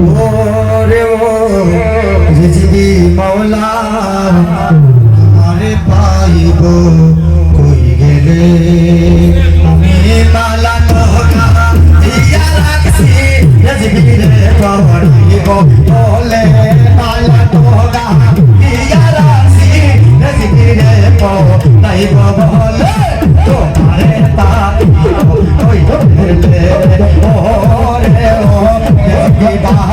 ওরে ও রিজবি মাওলা পাইব। বিবাহ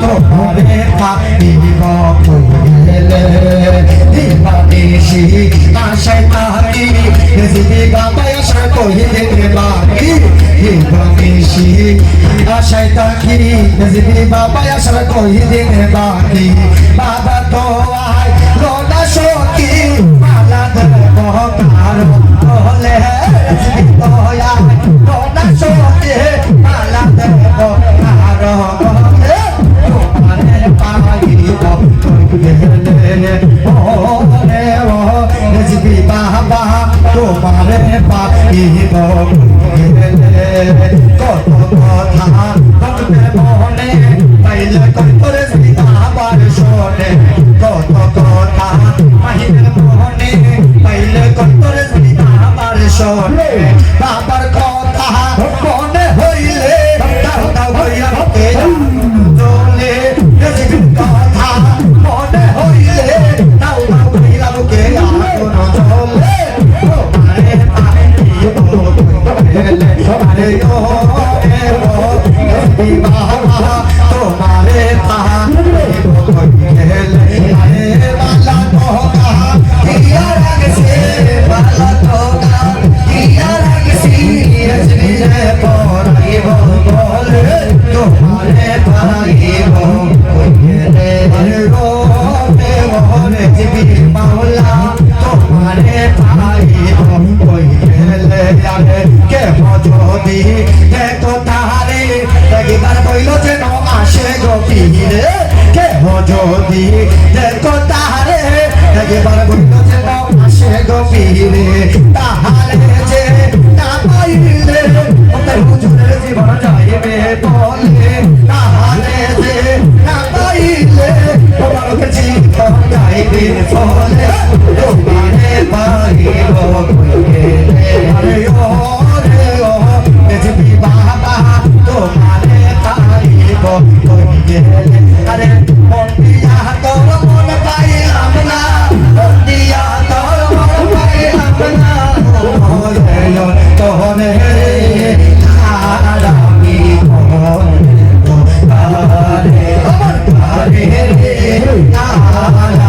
তোমারে থাকিব কইলে দিবাদেশি আশায় তাহারি জীবিকা বয়সা কহিলে বাকি দিবাদেশি আশায় তাহারি জীবিকা বয়সা কহিলে বাকি মনে কত কথা মাহিনের বাবার যদি দেখো তাহারে একবার বলল যেন আসে গভীরে। நாளே நாளே